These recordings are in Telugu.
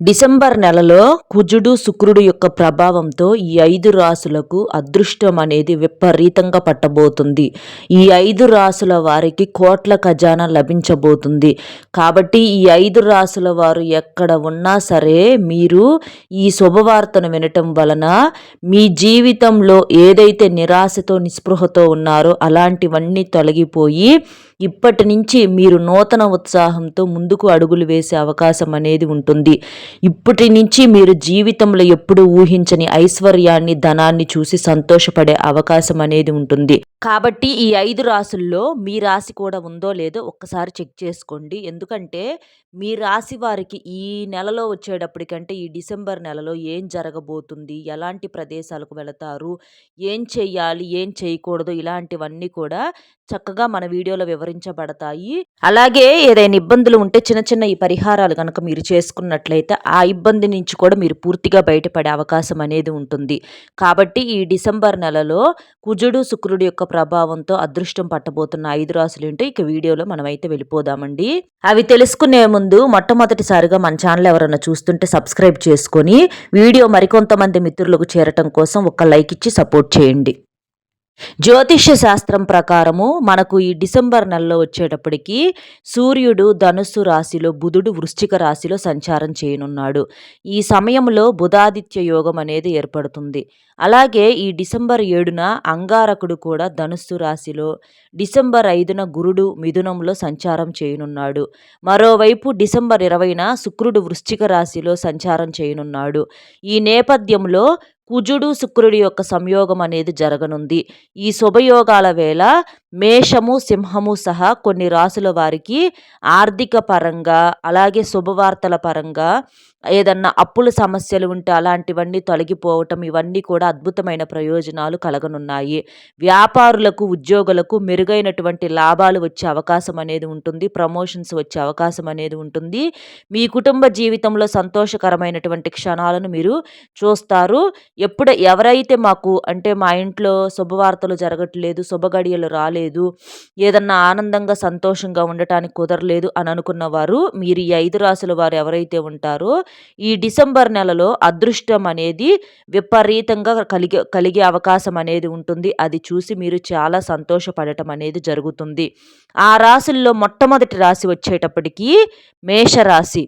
డిసెంబర్ నెలలో కుజుడు శుక్రుడు యొక్క ప్రభావంతో ఈ ఐదు రాసులకు అదృష్టం అనేది విపరీతంగా పట్టబోతుంది. ఈ ఐదు రాసుల వారికి కోట్ల ఖజానా లభించబోతుంది. కాబట్టి ఈ ఐదు రాసుల వారు ఎక్కడ ఉన్నా సరే మీరు ఈ శుభవార్తను వినటం వలన మీ జీవితంలో ఏదైతే నిరాశతో నిస్పృహతో ఉన్నారో అలాంటివన్నీ తొలగిపోయి ఇప్పటి నుంచి మీరు నూతన ఉత్సాహంతో ముందుకు అడుగులు వేసే అవకాశం అనేది ఉంటుంది. ఇప్పటి నుంచి మీరు జీవితంలో ఎప్పుడు ఊహించని ఐశ్వర్యాన్ని ధనాన్ని చూసి సంతోషపడే అవకాశం అనేది ఉంటుంది. కాబట్టి ఈ ఐదు రాసుల్లో మీ రాశి కూడా ఉందో లేదో ఒక్కసారి చెక్ చేసుకోండి. ఎందుకంటే మీ రాశి వారికి ఈ నెలలో వచ్చేటప్పటికంటే ఈ డిసెంబర్ నెలలో ఏం జరగబోతుంది ఎలాంటి ప్రదేశాలకు వెళతారు ఏం చేయాలి ఏం చేయకూడదు ఇలాంటివన్నీ కూడా చక్కగా మన వీడియోలో వివరించబడతాయి. అలాగే ఏదైనా ఇబ్బందులు ఉంటే చిన్న చిన్న ఈ పరిహారాలు కనుక మీరు చేసుకున్నట్లయితే ఆ ఇబ్బంది నుంచి కూడా మీరు పూర్తిగా బయటపడే అవకాశం అనేది ఉంటుంది. కాబట్టి ఈ డిసెంబర్ నెలలో కుజుడు శుక్రుడు యొక్క ప్రభావంతో అదృష్టం పట్టబోతున్న ఐదు రాసులు ఏంటో ఇక వీడియోలో మనమైతే వెళ్ళిపోదామండి. అవి తెలుసుకునే ముందు మొట్టమొదటిసారిగా మన ఛానల్ ఎవరైనా చూస్తుంటే సబ్స్క్రైబ్ చేసుకొని వీడియో మరికొంతమంది మిత్రులకు చేరటం కోసం ఒక లైక్ ఇచ్చి సపోర్ట్ చేయండి. జ్యోతిష్య శాస్త్రం ప్రకారము మనకు ఈ డిసెంబర్ నెలలో వచ్చేటప్పటికి సూర్యుడు ధనుస్సు రాశిలో బుధుడు వృశ్చిక రాశిలో సంచారం చేయనున్నాడు. ఈ సమయంలో బుధాదిత్య యోగం అనేది ఏర్పడుతుంది. అలాగే ఈ డిసెంబర్ ఏడున అంగారకుడు కూడా ధనుస్సు రాశిలో డిసెంబర్ ఐదున గురుడు మిథునంలో సంచారం చేయనున్నాడు. మరోవైపు డిసెంబర్ ఇరవైన శుక్రుడు వృశ్చిక రాశిలో సంచారం చేయనున్నాడు. ఈ నేపథ్యంలో కుజుడు శుక్రుడి యొక్క సంయోగం అనేది జరగనుంది. ఈ శుభయోగాల వేళ మేషము సింహము సహా కొన్ని రాసుల వారికి ఆర్థిక పరంగా అలాగే శుభవార్తల పరంగా ఏదన్నా అప్పుల సమస్యలు ఉంటే అలాంటివన్నీ తొలగిపోవటం ఇవన్నీ కూడా అద్భుతమైన ప్రయోజనాలు కలగనున్నాయి. వ్యాపారులకు ఉద్యోగులకు మెరుగైనటువంటి లాభాలు వచ్చే అవకాశం అనేది ఉంటుంది ప్రమోషన్స్ వచ్చే అవకాశం అనేది ఉంటుంది. మీ కుటుంబ జీవితంలో సంతోషకరమైనటువంటి క్షణాలను మీరు చూస్తారు. ఎప్పుడు ఎవరైతే మాకు అంటే మా ఇంట్లో శుభవార్తలు జరగట్లేదు శుభగడియలు రాలేదు ఏదన్నా ఆనందంగా సంతోషంగా ఉండటానికి కుదరలేదు అని అనుకున్న వారు మీరు ఈ ఐదు రాసుల వారు ఎవరైతే ఉంటారో ఈ డిసెంబర్ నెలలో అదృష్టం అనేది విపరీతంగా కలిగే కలిగే అవకాశం అనేది ఉంటుంది. అది చూసి మీరు చాలా సంతోషపడటం అనేది జరుగుతుంది. ఆ రాశుల్లో మొట్టమొదటి రాశి వచ్చేటప్పటికీ మేషరాశి.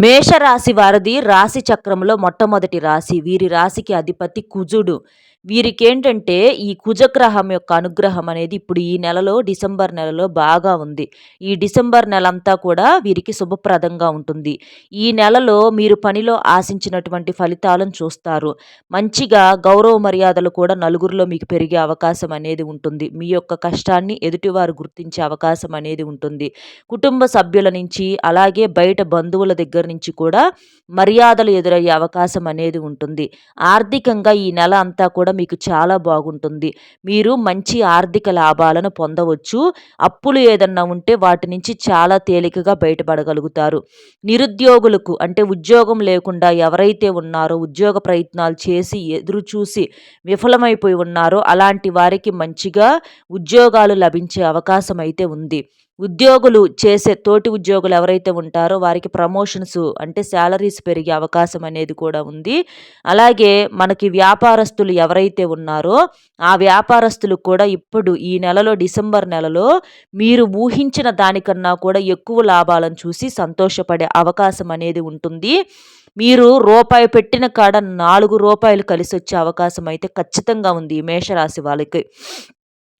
మేషరాశి వారిది రాశి చక్రంలో మొట్టమొదటి రాశి. వీరి రాశికి అధిపతి కుజుడు. వీరికేంటంటే ఈ కుజగ్రహం యొక్క అనుగ్రహం అనేది ఇప్పుడు ఈ నెలలో డిసెంబర్ నెలలో బాగా ఉంది. ఈ డిసెంబర్ నెల అంతా కూడా వీరికి శుభప్రదంగా ఉంటుంది. ఈ నెలలో మీరు పనిలో ఆశించినటువంటి ఫలితాలను చూస్తారు. మంచిగా గౌరవ మర్యాదలు కూడా నలుగురిలో మీకు పెరిగే అవకాశం అనేది ఉంటుంది. మీ యొక్క కష్టాన్ని ఎదుటివారు గుర్తించే అవకాశం అనేది ఉంటుంది. కుటుంబ సభ్యుల నుంచి అలాగే బయట బంధువుల దగ్గర నుంచి కూడా మర్యాదలు ఎదురయ్యే అవకాశం అనేది ఉంటుంది. ఆర్థికంగా ఈ నెల అంతా కూడా కూడా మీకు చాలా బాగుంటుంది. మీరు మంచి ఆర్థిక లాభాలను పొందవచ్చు. అప్పులు ఏదన్నా ఉంటే వాటి నుంచి చాలా తేలికగా బయటపడగలుగుతారు. నిరుద్యోగులకు అంటే ఉద్యోగం లేకుండా ఎవరైతే ఉన్నారో ఉద్యోగ ప్రయత్నాలు చేసి ఎదురు చూసి విఫలమైపోయి ఉన్నారో అలాంటి వారికి మంచిగా ఉద్యోగాలు లభించే అవకాశం అయితే ఉంది. ఉద్యోగులు చేసే తోటి ఉద్యోగులు ఎవరైతే ఉంటారో వారికి ప్రమోషన్స్ అంటే శాలరీస్ పెరిగే అవకాశం అనేది కూడా ఉంది. అలాగే మనకి వ్యాపారస్తులు ఎవరైతే ఉన్నారో ఆ వ్యాపారస్తులు కూడా ఇప్పుడు ఈ నెలలో డిసెంబర్ నెలలో మీరు ఊహించిన దానికన్నా కూడా ఎక్కువ లాభాలను చూసి సంతోషపడే అవకాశం అనేది ఉంటుంది. మీరు రూపాయి పెట్టిన కాడ నాలుగు రూపాయలు కలిసి వచ్చే అవకాశం అయితే ఖచ్చితంగా ఉంది ఈ మేషరాశి వాళ్ళకి.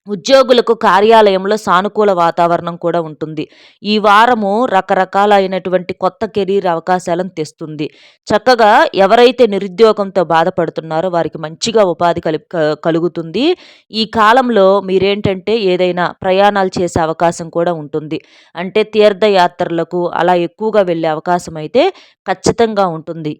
ఉద్యోగులకు కార్యాలయంలో సానుకూల వాతావరణం కూడా ఉంటుంది. ఈ వారము రకరకాలైనటువంటి కొత్త కెరీర్ అవకాశాలను తెస్తుంది. చక్కగా ఎవరైతే నిరుద్యోగంతో బాధపడుతున్నారో వారికి మంచిగా ఉపాధి కలి కలుగుతుంది. ఈ కాలంలో మీరేంటంటే ఏదైనా ప్రయాణాలు చేసే అవకాశం కూడా ఉంటుంది. అంటే తీర్థయాత్రలకు అలా ఎక్కువగా వెళ్ళే అవకాశం అయితే ఖచ్చితంగా ఉంటుంది.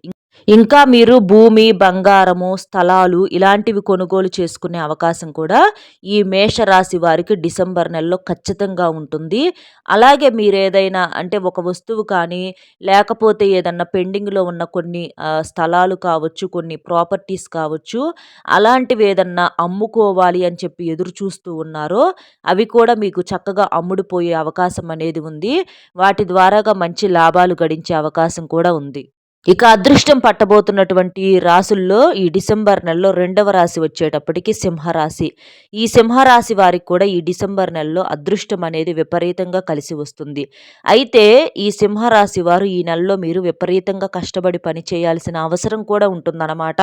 ఇంకా మీరు భూమి, బంగారము, స్థలాలు ఇలాంటివి కొనుగోలు చేసుకునే అవకాశం కూడా ఈ మేషరాశి వారికి డిసెంబర్ నెలలో ఖచ్చితంగా ఉంటుంది. అలాగే మీరు ఏదైనా అంటే ఒక వస్తువు కానీ, లేకపోతే ఏదన్నా పెండింగ్‌లో ఉన్న కొన్ని స్థలాలు కావచ్చు, కొన్ని ప్రాపర్టీస్ కావచ్చు, అలాంటివి ఏదన్నా అమ్ముకోవాలి అని చెప్పి ఎదురు చూస్తూ ఉన్నారో, అవి కూడా మీకు చక్కగా అమ్ముడుపోయే అవకాశం అనేది ఉంది. వాటి ద్వారాగా మంచి లాభాలు గడించే అవకాశం కూడా ఉంది. ఇక అదృష్టం పట్టబోతున్నటువంటి రాసుల్లో ఈ డిసెంబర్ నెలలో రెండవ రాశి వచ్చేటప్పటికి సింహరాశి. ఈ సింహరాశి వారికి కూడా ఈ డిసెంబర్ నెలలో అదృష్టం అనేది విపరీతంగా కలిసి వస్తుంది. అయితే ఈ సింహరాశి వారు ఈ నెలలో మీరు విపరీతంగా కష్టపడి పని చేయాల్సిన అవసరం కూడా ఉంటుందన్నమాట.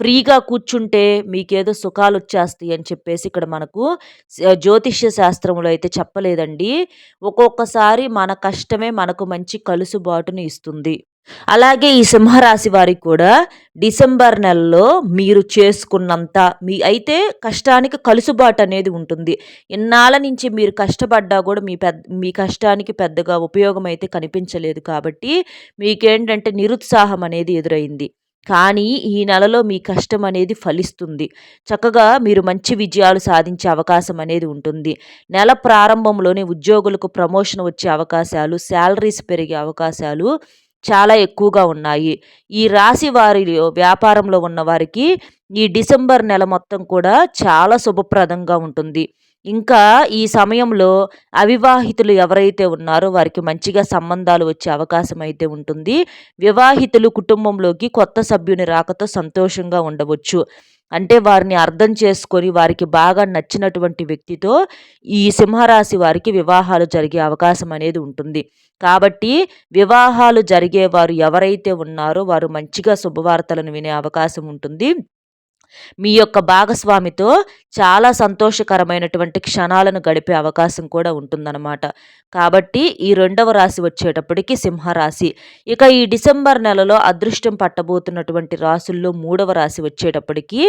ఫ్రీగా కూర్చుంటే మీకేదో సుఖాలు వచ్చేస్తాయి అని చెప్పేసి ఇక్కడ మనకు జ్యోతిష్య శాస్త్రంలో అయితే చెప్పలేదండి. ఒక్కొక్కసారి మన కష్టమే మనకు మంచి కలుసుబాటును ఇస్తుంది. అలాగే ఈ సింహరాశి వారికి కూడా డిసెంబర్ నెలలో మీరు చేసుకున్నంత మీ అయితే కష్టానికి కలుసుబాటు అనేది ఉంటుంది. ఇన్నాళ్ళ నుంచి మీరు కష్టపడ్డా కూడా మీ పెద్ద మీ కష్టానికి పెద్దగా ఉపయోగం అయితే కనిపించలేదు కాబట్టి మీకేంటంటే నిరుత్సాహం అనేది ఎదురైంది. కానీ ఈ నెలలో మీ కష్టం అనేది ఫలిస్తుంది. చక్కగా మీరు మంచి విజయాలు సాధించే అవకాశం అనేది ఉంటుంది. నెల ప్రారంభంలోనే ఉద్యోగులకు ప్రమోషన్ వచ్చే అవకాశాలు శాలరీస్ పెరిగే అవకాశాలు చాలా ఎక్కువగా ఉన్నాయి. ఈ రాశి వారిలో వ్యాపారంలో ఉన్న వారికి ఈ డిసెంబర్ నెల మొత్తం కూడా చాలా శుభప్రదంగా ఉంటుంది. ఇంకా ఈ సమయంలో అవివాహితులు ఎవరైతే ఉన్నారో వారికి మంచిగా సంబంధాలు వచ్చే అవకాశం అయితే ఉంటుంది. వివాహితులు కుటుంబంలోకి కొత్త సభ్యుని రాకతో సంతోషంగా ఉండవచ్చు. అంటే వారిని అర్థం చేసుకొని వారికి బాగా నచ్చినటువంటి వ్యక్తితో ఈ సింహరాశి వారికి వివాహాలు జరిగే అవకాశం అనేది ఉంటుంది. కాబట్టి వివాహాలు జరిగేవారు ఎవరైతే ఉన్నారో వారు మంచిగా శుభవార్తలను వినే అవకాశం ఉంటుంది. మీ యొక్క భాగస్వామితో చాలా సంతోషకరమైనటువంటి క్షణాలను గడిపే అవకాశం కూడా ఉంటుందన్నమాట. కాబట్టి ఈ రెండవ రాశి వచ్చేటప్పటికి సింహరాశి. ఇక ఈ డిసెంబర్ నెలలో అదృష్టం పట్టబోతున్నటువంటి రాసుల్లో మూడవ రాశి వచ్చేటప్పటికి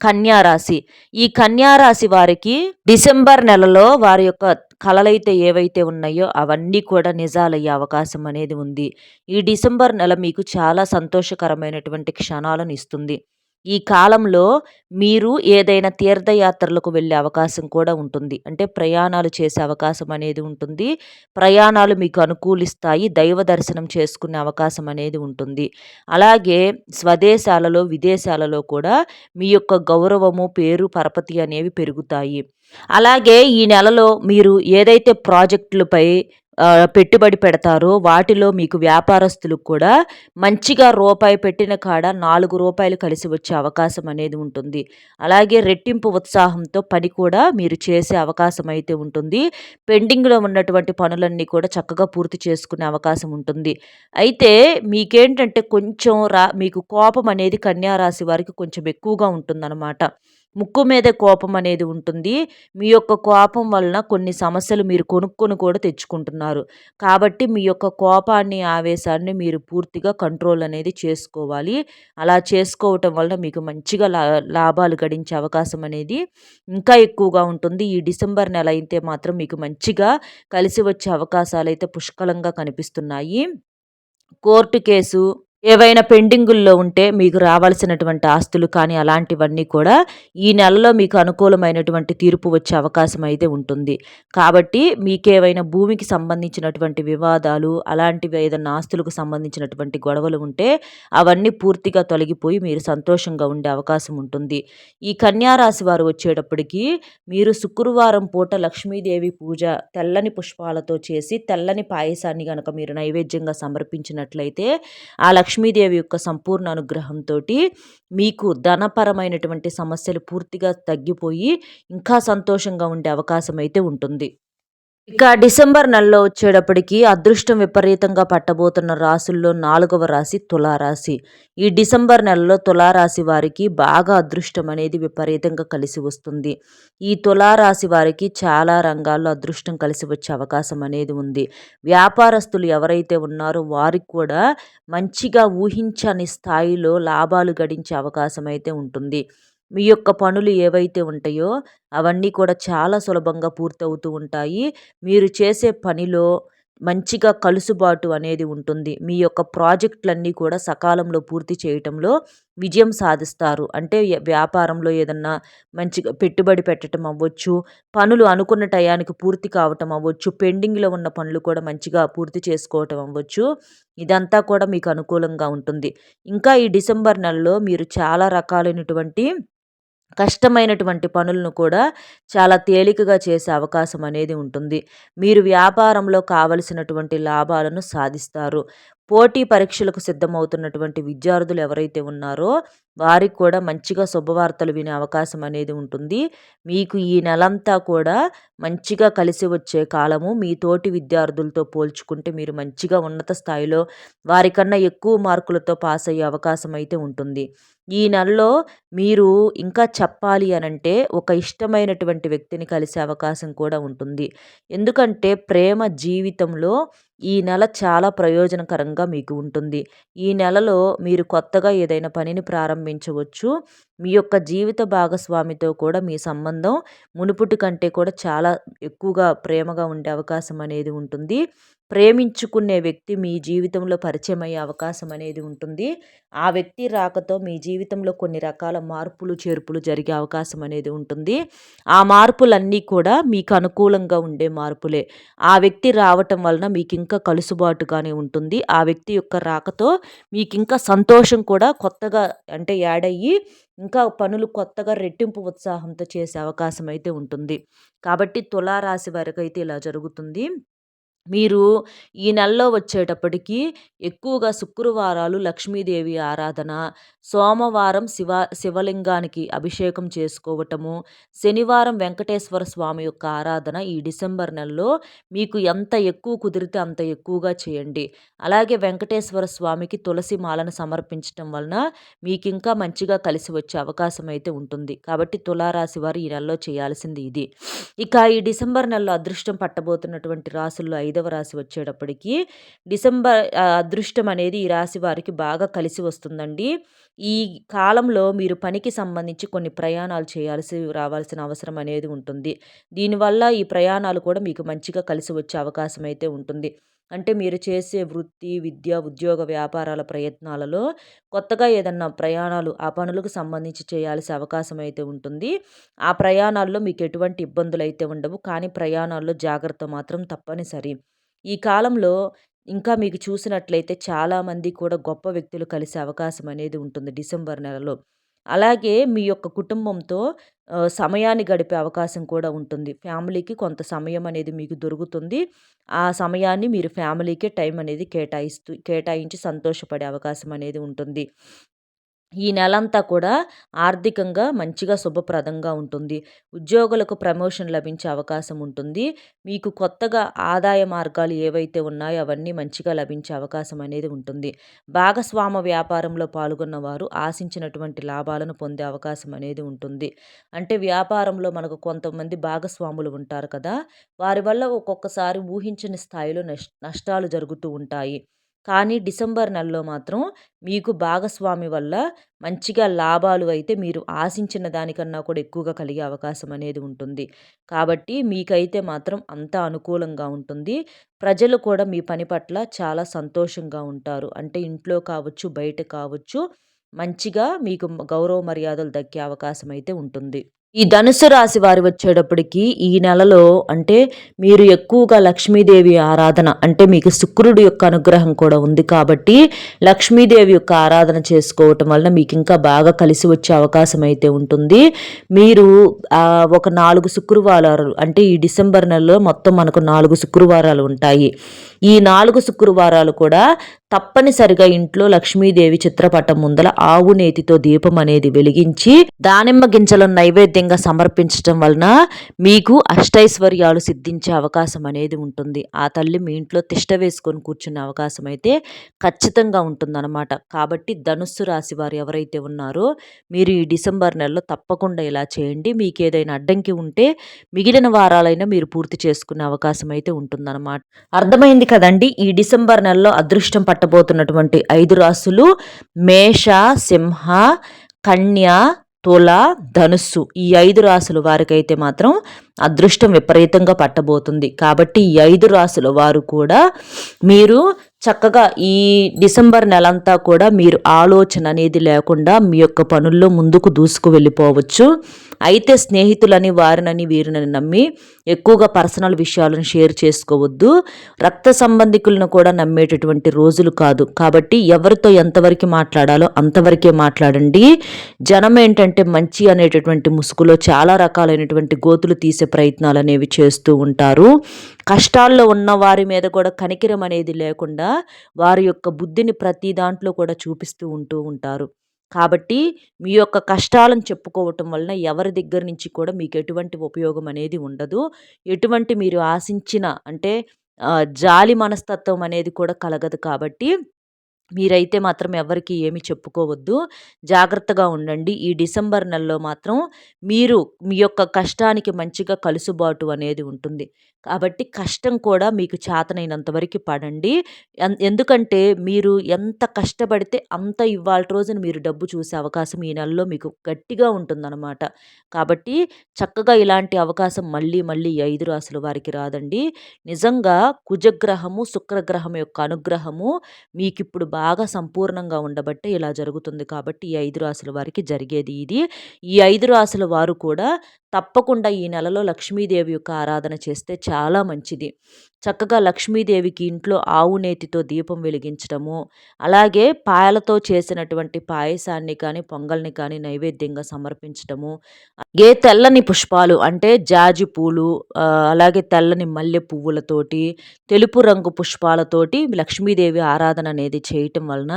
కన్యారాశి ఈ కన్యారాశి వారికి డిసెంబర్ నెలలో వారి యొక్క కళలైతే ఏవైతే ఉన్నాయో అవన్నీ కూడా నిజాలయ్యే అవకాశం అనేది ఉంది. ఈ డిసెంబర్ నెల మీకు చాలా సంతోషకరమైనటువంటి క్షణాలను ఇస్తుంది. ఈ కాలంలో మీరు ఏదైనా తీర్థయాత్రలకు వెళ్ళే అవకాశం కూడా ఉంటుంది. అంటే ప్రయాణాలు చేసే అవకాశం అనేది ఉంటుంది. ప్రయాణాలు మీకు అనుకూలిస్తాయి. దైవ దర్శనం చేసుకునే అవకాశం అనేది ఉంటుంది. అలాగే స్వదేశాలలో విదేశాలలో కూడా మీ యొక్క గౌరవము పేరు పరపతి అనేవి పెరుగుతాయి. అలాగే ఈ నెలలో మీరు ఏదైతే ప్రాజెక్టులపై పెట్టుబడి పెడతారో వాటిలో మీకు వ్యాపారస్తులకు కూడా మంచిగా రూపాయి పెట్టిన కాడ నాలుగు రూపాయలు కలిసి వచ్చే అవకాశం అనేది ఉంటుంది. అలాగే రెట్టింపు ఉత్సాహంతో పని కూడా మీరు చేసే అవకాశం అయితే ఉంటుంది. పెండింగ్లో ఉన్నటువంటి పనులన్నీ కూడా చక్కగా పూర్తి చేసుకునే అవకాశం ఉంటుంది. అయితే మీకేంటంటే కొంచెం రా మీకు కోపం అనేది కన్యారాశి వారికి కొంచెం ఎక్కువగా ఉంటుందన్నమాట. ముక్కు మీద కోపం అనేది ఉంటుంది. మీ యొక్క కోపం వలన కొన్ని సమస్యలు మీరు కొనుక్కొని కూడా తెచ్చుకుంటున్నారు. కాబట్టి మీ యొక్క కోపాన్ని ఆవేశాన్ని మీరు పూర్తిగా కంట్రోల్ అనేది చేసుకోవాలి. అలా చేసుకోవటం వలన మీకు మంచిగా లా లాభాలు గడించే అవకాశం అనేది ఇంకా ఎక్కువగా ఉంటుంది. ఈ డిసెంబర్ నెల అయితే మాత్రం మీకు మంచిగా కలిసి వచ్చే అవకాశాలు అయితే పుష్కలంగా కనిపిస్తున్నాయి. కోర్టు కేసు ఏవైనా పెండింగుల్లో ఉంటే మీకు రావాల్సినటువంటి ఆస్తులు కానీ అలాంటివన్నీ కూడా ఈ నెలలో మీకు అనుకూలమైనటువంటి తీర్పు వచ్చే అవకాశం అయితే ఉంటుంది. కాబట్టి మీకేవైనా భూమికి సంబంధించినటువంటి వివాదాలు అలాంటివి ఏదైనా ఆస్తులకు సంబంధించినటువంటి గొడవలు ఉంటే అవన్నీ పూర్తిగా తొలగిపోయి మీరు సంతోషంగా ఉండే అవకాశం ఉంటుంది. ఈ కన్యారాశి వారు వచ్చేటప్పటికి మీరు శుక్రవారం పూట లక్ష్మీదేవి పూజ తెల్లని పుష్పాలతో చేసి తెల్లని పాయసాన్ని కనుక మీరు నైవేద్యంగా సమర్పించినట్లయితే ఆ లక్ష్మీ లక్ష్మీదేవి యొక్క సంపూర్ణ అనుగ్రహంతో మీకు ధనపరమైనటువంటి సమస్యలు పూర్తిగా తగ్గిపోయి ఇంకా సంతోషంగా ఉండే అవకాశం అయితే ఉంటుంది. ఇక డిసెంబర్ నెలలో వచ్చేటప్పటికి అదృష్టం విపరీతంగా పట్టబోతున్న రాసుల్లో నాలుగవ రాశి తులారాశి. ఈ డిసెంబర్ నెలలో తులారాశి వారికి బాగా అదృష్టం అనేది విపరీతంగా కలిసి వస్తుంది. ఈ తులారాశి వారికి చాలా రంగాల్లో అదృష్టం కలిసి వచ్చే అవకాశం అనేది ఉంది. వ్యాపారస్తులు ఎవరైతే ఉన్నారో వారికి కూడా మంచిగా ఊహించని స్థాయిలో లాభాలు గడించే అవకాశం అయితే ఉంటుంది. మీ యొక్క పనులు ఏవైతే ఉంటాయో అవన్నీ కూడా చాలా సులభంగా పూర్తవుతూ ఉంటాయి. మీరు చేసే పనిలో మంచిగా కలుసుబాటు అనేది ఉంటుంది. మీ యొక్క ప్రాజెక్టులన్నీ కూడా సకాలంలో పూర్తి చేయటంలో విజయం సాధిస్తారు. అంటే వ్యాపారంలో ఏదన్నా మంచిగా పెట్టుబడి పెట్టడం అవ్వచ్చు పనులు అనుకున్న టయానికి పూర్తి కావటం అవ్వచ్చు పెండింగ్లో ఉన్న పనులు కూడా మంచిగా పూర్తి చేసుకోవటం అవ్వచ్చు. ఇదంతా కూడా మీకు అనుకూలంగా ఉంటుంది. ఇంకా ఈ డిసెంబర్ నెలలో మీరు చాలా రకాలైనటువంటి కష్టమైనటువంటి పనులను కూడా చాలా తేలికగా చేసే అవకాశం అనేది ఉంటుంది. మీరు వ్యాపారంలో కావలసినటువంటి లాభాలను సాధిస్తారు. పోటీ పరీక్షలకు సిద్ధమవుతున్నటువంటి విద్యార్థులు ఎవరైతే ఉన్నారో వారికి కూడా మంచిగా శుభవార్తలు వినే అవకాశం అనేది ఉంటుంది. మీకు ఈ నెలంతా కూడా మంచిగా కలిసి వచ్చే కాలము మీ తోటి విద్యార్థులతో పోల్చుకుంటే మీరు మంచిగా ఉన్నత స్థాయిలో వారికన్నా ఎక్కువ మార్కులతో పాస్ అయ్యే అవకాశం అయితే ఉంటుంది. ఈ నెలలో మీరు ఇంకా చెప్పాలి అనంటే ఒక ఇష్టమైనటువంటి వ్యక్తిని కలిసే అవకాశం కూడా ఉంటుంది. ఎందుకంటే ప్రేమ జీవితంలో ఈ నెల చాలా ప్రయోజనకరంగా మీకు ఉంటుంది. ఈ నెలలో మీరు కొత్తగా ఏదైనా పనిని ప్రారంభించవచ్చు. మీ యొక్క జీవిత భాగస్వామితో కూడా మీ సంబంధం మునుపుటి కంటే కూడా చాలా ఎక్కువగా ప్రేమగా ఉండే అవకాశం అనేది ఉంటుంది. ప్రేమించుకునే వ్యక్తి మీ జీవితంలో పరిచయం అయ్యే అవకాశం అనేది ఉంటుంది. ఆ వ్యక్తి రాకతో మీ జీవితంలో కొన్ని రకాల మార్పులు చేర్పులు జరిగే అవకాశం అనేది ఉంటుంది. ఆ మార్పులన్నీ కూడా మీకు అనుకూలంగా ఉండే మార్పులే. ఆ వ్యక్తి రావటం వలన మీకు ఇంకా కలుసుబాటుగానే ఉంటుంది. ఆ వ్యక్తి యొక్క రాకతో మీకు ఇంకా సంతోషం కూడా కొత్తగా అంటే యాడ్ అయ్యి ఇంకా పనులు కొత్తగా రెట్టింపు ఉత్సాహంతో చేసే అవకాశం అయితే ఉంటుంది. కాబట్టి తులారాశి వరకు అయితే ఇలా జరుగుతుంది. మీరు ఈ నెలలో వచ్చేటప్పటికి ఎక్కువగా శుక్రవారాలు లక్ష్మీదేవి ఆరాధన సోమవారం శివ శివలింగానికి అభిషేకం చేసుకోవటము శనివారం వెంకటేశ్వర స్వామి యొక్క ఆరాధన ఈ డిసెంబర్ నెలలో మీకు ఎంత ఎక్కువ కుదిరితే అంత ఎక్కువగా చేయండి. అలాగే వెంకటేశ్వర స్వామికి తులసి మాలను సమర్పించటం వలన మీకు ఇంకా మంచిగా కలిసి వచ్చే అవకాశం అయితే ఉంటుంది. కాబట్టి తులారాశి వారు ఈ నెలలో చేయాల్సింది ఇది. ఇక ఈ డిసెంబర్ నెలలో అదృష్టం పట్టబోతున్నటువంటి రాసుల్లో ఐదు ఐదవ రాశి వచ్చేటప్పటికి డిసెంబర్ అదృష్టం అనేది ఈ రాశి వారికి బాగా కలిసి వస్తుందండి. ఈ కాలంలో మీరు పనికి సంబంధించి కొన్ని ప్రయాణాలు చేయాల్సి రావాల్సిన అవసరం అనేది ఉంటుంది. దీనివల్ల ఈ ప్రయాణాలు కూడా మీకు మంచిగా కలిసి వచ్చే అవకాశం అయితే ఉంటుంది. అంటే మీరు చేసే వృత్తి విద్య ఉద్యోగ వ్యాపారాల ప్రయత్నాలలో కొత్తగా ఏదన్నా ప్రయాణాలు ఆ పనులకు సంబంధించి చేయాల్సిన అవకాశం అయితే ఉంటుంది. ఆ ప్రయాణాల్లో మీకు ఎటువంటి ఇబ్బందులు అయితే ఉండవు. కానీ ప్రయాణాల్లో జాగ్రత్త మాత్రం తప్పనిసరి. ఈ కాలంలో ఇంకా మీకు చూసినట్లయితే చాలామంది కూడా గొప్ప వ్యక్తులు కలిసే అవకాశం అనేది ఉంటుంది డిసెంబర్ నెలలో. అలాగే మీ యొక్క కుటుంబంతో సమయాన్ని గడిపే అవకాశం కూడా ఉంటుంది. ఫ్యామిలీకి కొంత సమయం అనేది మీకు దొరుకుతుంది. ఆ సమయాన్ని మీరు ఫ్యామిలీకే టైం అనేది కేటాయిస్తూ కేటాయించి సంతోషపడే అవకాశం అనేది ఉంటుంది. ఈ నెలంతా కూడా ఆర్థికంగా మంచిగా శుభప్రదంగా ఉంటుంది. ఉద్యోగులకు ప్రమోషన్ లభించే అవకాశం ఉంటుంది. మీకు కొత్తగా ఆదాయ మార్గాలు ఏవైతే ఉన్నాయో అవన్నీ మంచిగా లభించే అవకాశం అనేది ఉంటుంది. భాగస్వామ వ్యాపారంలో పాల్గొన్న వారు ఆశించినటువంటి లాభాలను పొందే అవకాశం అనేది ఉంటుంది. అంటే వ్యాపారంలో మనకు కొంతమంది భాగస్వాములు ఉంటారు కదా! వారి వల్ల ఒక్కొక్కసారి ఊహించని స్థాయిలో నష్టాలు జరుగుతూ ఉంటాయి. కానీ డిసెంబర్ నెలలో మాత్రం మీకు భాగస్వామి వల్ల మంచిగా లాభాలు అయితే మీరు ఆశించిన దానికన్నా కూడా ఎక్కువగా కలిగే అవకాశం అనేది ఉంటుంది. కాబట్టి మీకైతే మాత్రం అంతా అనుకూలంగా ఉంటుంది. ప్రజలు కూడా మీ పని పట్ల చాలా సంతోషంగా ఉంటారు. అంటే ఇంట్లో కావచ్చు బయట కావచ్చు మంచిగా మీకు గౌరవ మర్యాదలు దక్కే అవకాశం అయితే ఉంటుంది. ఈ ధనుసు రాశి వారు వచ్చేటప్పటికి ఈ నెలలో అంటే మీరు ఎక్కువగా లక్ష్మీదేవి ఆరాధన అంటే మీకు శుక్రుడు యొక్క అనుగ్రహం కూడా ఉంది కాబట్టి లక్ష్మీదేవి యొక్క ఆరాధన చేసుకోవటం వలన మీకు ఇంకా బాగా కలిసి వచ్చే అవకాశం అయితే ఉంటుంది. మీరు ఒక నాలుగు శుక్రవారాలు అంటే ఈ డిసెంబర్ నెలలో మొత్తం మనకు నాలుగు శుక్రవారాలు ఉంటాయి. ఈ నాలుగు శుక్రవారాలు కూడా తప్పనిసరిగా ఇంట్లో లక్ష్మీదేవి చిత్రపటం ముందల ఆవు నేతితో దీపం అనేది వెలిగించి దానిమ్మ గింజలను నైవేద్యంగా సమర్పించడం వలన మీకు అష్టైశ్వర్యాలు సిద్ధించే అవకాశం అనేది ఉంటుంది. ఆ తల్లి మీ ఇంట్లో తిష్ట వేసుకొని కూర్చునే అవకాశం అయితే ఖచ్చితంగా ఉంటుందన్నమాట. కాబట్టి ధనుస్సు రాశి వారు ఎవరైతే ఉన్నారో మీరు ఈ డిసెంబర్ నెలలో తప్పకుండా ఇలా చేయండి. మీకు ఏదైనా అడ్డంకి ఉంటే మిగిలిన వారాలైనా మీరు పూర్తి చేసుకునే అవకాశం అయితే ఉంటుందన్నమాట. అర్థమైంది కదండి? ఈ డిసెంబర్ నెలలో అదృష్టం పట్టబోతున్నటువంటి ఐదు రాసులు మేష సింహ కన్య తుల ధనుస్సు. ఈ ఐదు రాసులు వారికైతే మాత్రం అదృష్టం విపరీతంగా పట్టబోతుంది. కాబట్టి ఈ ఐదు రాసుల వారు కూడా మీరు చక్కగా ఈ డిసెంబర్ నెలంతా కూడా మీరు ఆలోచన అనేది లేకుండా మీ యొక్క పనుల్లో ముందుకు దూసుకు వెళ్ళిపోవచ్చు. అయితే స్నేహితులని వారినని వీరినని నమ్మి ఎక్కువగా పర్సనల్ విషయాలను షేర్ చేసుకోవద్దు. రక్త సంబంధికులను కూడా నమ్మేటటువంటి రోజులు కాదు. కాబట్టి ఎవరితో ఎంతవరకు మాట్లాడాలో అంతవరకే మాట్లాడండి. జనం ఏంటంటే మంచి అనేటటువంటి ముసుగులో చాలా రకాలైనటువంటి గోతులు తీసే ప్రయత్నాలు అనేవి చేస్తూ ఉంటారు. కష్టాల్లో ఉన్న వారి మీద కూడా కనికిరం అనేది లేకుండా వారి యొక్క బుద్ధిని ప్రతి దాంట్లో కూడా చూపిస్తూ ఉంటూ ఉంటారు. కాబట్టి మీ యొక్క కష్టాలను చెప్పుకోవటం వలన ఎవరి దగ్గర నుంచి కూడా మీకు ఎటువంటి ఉపయోగం అనేది ఉండదు. ఎటువంటి మీరు ఆశించిన అంటే జాలి మనస్తత్వం అనేది కూడా కలగదు కాబట్టి మీరైతే మాత్రం ఎవరికి ఏమి చెప్పుకోవద్దు. జాగ్రత్తగా ఉండండి. ఈ డిసెంబర్ నెలలో మాత్రం మీరు మీ యొక్క కష్టానికి మంచిగా కలుసుబాటు అనేది ఉంటుంది. కాబట్టి కష్టం కూడా మీకు చేతనైనంత వరకు పడండి. ఎందుకంటే మీరు ఎంత కష్టపడితే అంత ఇవాళ రోజున మీరు డబ్బు చూసే అవకాశం ఈ నెలలో మీకు గట్టిగా ఉంటుందన్నమాట. కాబట్టి చక్కగా ఇలాంటి అవకాశం మళ్ళీ మళ్ళీ ఐదు రాసుల వారికి రాదండి. నిజంగా కుజగ్రహము శుక్రగ్రహం యొక్క అనుగ్రహము మీకు ఇప్పుడు బాగా సంపూర్ణంగా ఉండబట్టే ఇలా జరుగుతుంది కాబట్టి ఈ ఐదు రాసుల వారికి జరిగేది ఇది. ఈ ఐదు రాసుల వారు కూడా తప్పకుండా ఈ నెలలో లక్ష్మీదేవి యొక్క ఆరాధన చేస్తే చాలా మంచిది. చక్కగా లక్ష్మీదేవికి ఇంట్లో ఆవు నేతితో దీపం వెలిగించడము అలాగే పాయలతో చేసినటువంటి పాయసాన్ని కానీ పొంగల్ని కానీ నైవేద్యంగా సమర్పించడము ఏ తెల్లని పుష్పాలు అంటే జాజి పూలు అలాగే తెల్లని మల్లె పువ్వులతోటి తెలుపు రంగు పుష్పాలతోటి లక్ష్మీదేవి ఆరాధన అనేది చేయటం వలన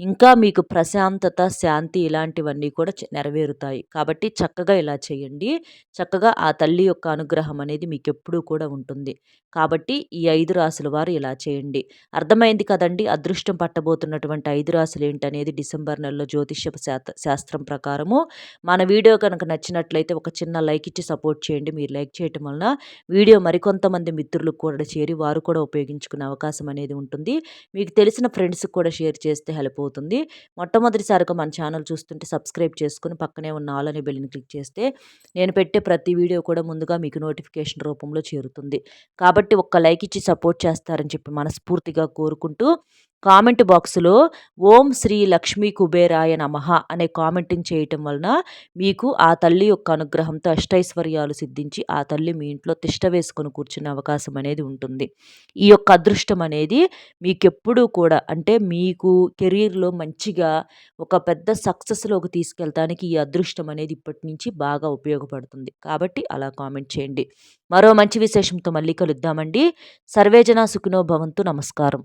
ఇంకా మీకు ప్రశాంతత శాంతి ఇలాంటివన్నీ కూడా నెరవేరుతాయి. కాబట్టి చక్కగా ఇలా చేయండి. చక్కగా ఆ తల్లి యొక్క అనుగ్రహం అనేది మీకు ఎప్పుడూ కూడా ఉంటుంది. కాబట్టి ఈ ఐదు రాసుల వారు ఇలా చేయండి. అర్థమైంది కదండి? అదృష్టం పట్టబోతున్నటువంటి ఐదు రాసులు ఏంటనేది డిసెంబర్ నెలలో జ్యోతిష్య శాస్త్రం ప్రకారము. మన వీడియో కనుక నచ్చినట్లయితే ఒక చిన్న లైక్ ఇచ్చి సపోర్ట్ చేయండి. మీరు లైక్ చేయటం వలన వీడియో మరికొంతమంది మిత్రులకు కూడా చేరి వారు కూడా ఉపయోగించుకునే అవకాశం అనేది ఉంటుంది. మీకు తెలిసిన ఫ్రెండ్స్కి కూడా షేర్ చేస్తే హెల్ప్ అవుతుంది. మొట్టమొదటిసారిగా మన ఛానల్ చూస్తుంటే సబ్స్క్రైబ్ చేసుకుని పక్కనే ఉన్న ఆల్ అనే బెల్ని క్లిక్ చేస్తే నేను పెట్టే ప్రతి వీడియో కూడా ముందుగా మీకు నోటిఫికేషన్ రూపంలో చేరుతుంది. కాబట్టి ఒక్క లైక్ ఇచ్చి సపోర్ట్ చేస్తారని చెప్పి మనస్ఫూర్తిగా కోరుకుంటూ కామెంట్ బాక్స్లో ఓం శ్రీ లక్ష్మీ కుబేరాయ నమః అనే కామెంటింగ్ చేయటం వలన మీకు ఆ తల్లి యొక్క అనుగ్రహంతో అష్టైశ్వర్యాలు సిద్ధించి ఆ తల్లి మీ ఇంట్లో తిష్ట వేసుకొని కూర్చునే అవకాశం అనేది ఉంటుంది. ఈ యొక్క అదృష్టం అనేది మీకు ఎప్పుడూ కూడా అంటే మీకు కెరీర్లో మంచిగా ఒక పెద్ద సక్సెస్లోకి తీసుకెళ్తానికి ఈ అదృష్టం అనేది ఇప్పటి నుంచి బాగా ఉపయోగపడుతుంది. కాబట్టి అలా కామెంట్ చేయండి. మరో మంచి విశేషంతో మళ్ళీ కలుద్దామండి. సర్వేజన సుఖినో భవంతు. నమస్కారం.